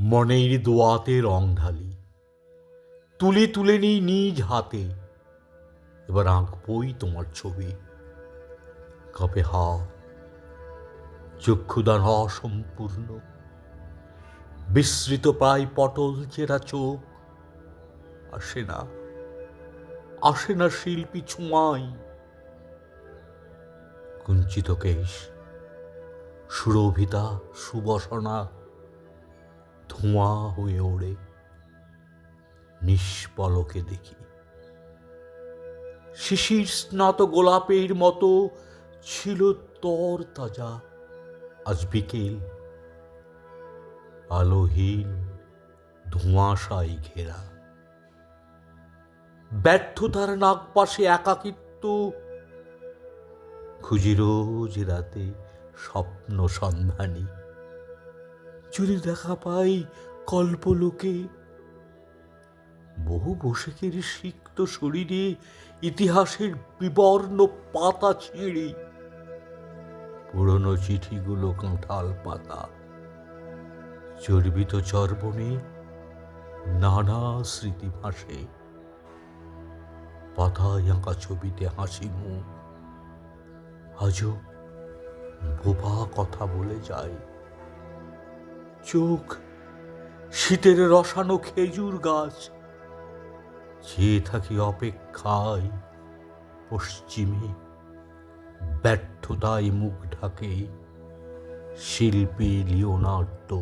মনের দোয়াতে রং ঢালি। তুলে তুলে নিই নিজ হাতে। এবার আঁকবই তোমার ছবি। কাপে হা, চক্ষুদান অসম্পূর্ণ। বিস্মৃত প্রায় পটল চেরা চোখ। আসে না আসে না শিল্পী ছোঁয়াই। কুঞ্চিত কেশ, সুরভিতা সুবসনা। ধোঁয়া হয়ে ওড়ে। নিষ্পলকে দেখি। শিশির স্নাত গোলাপের মতো ছিল তর তাজা আজ বিকেল। আলোহীন ধোঁয়াশাই ঘেরা। ব্যর্থতার নাগপাশে একাকিত্ব। খুঁজি রোজ রাতে স্বপ্ন সন্ধানী। যদি দেখা পাই কল্পলোকে। বহু বসেকের সিক্ত শরীরে ইতিহাসের বিবর্ণ পাতা ছিঁড়ে। পুরনো চিঠিগুলো কাঁঠাল পাতা। চর্বিত চর্বণে নানা স্মৃতি ভাসে। পাতায় আঁকা ছবিতে হাসি মুখ। আজও বোবা কথা বলে যায়। চোখ শীতের রসানো খেজুর গাছ চেয়ে থাকি অপেক্ষায় পশ্চিমে ব্যর্থতায় মুখ ঢাকে শিল্পী লিওনার্দো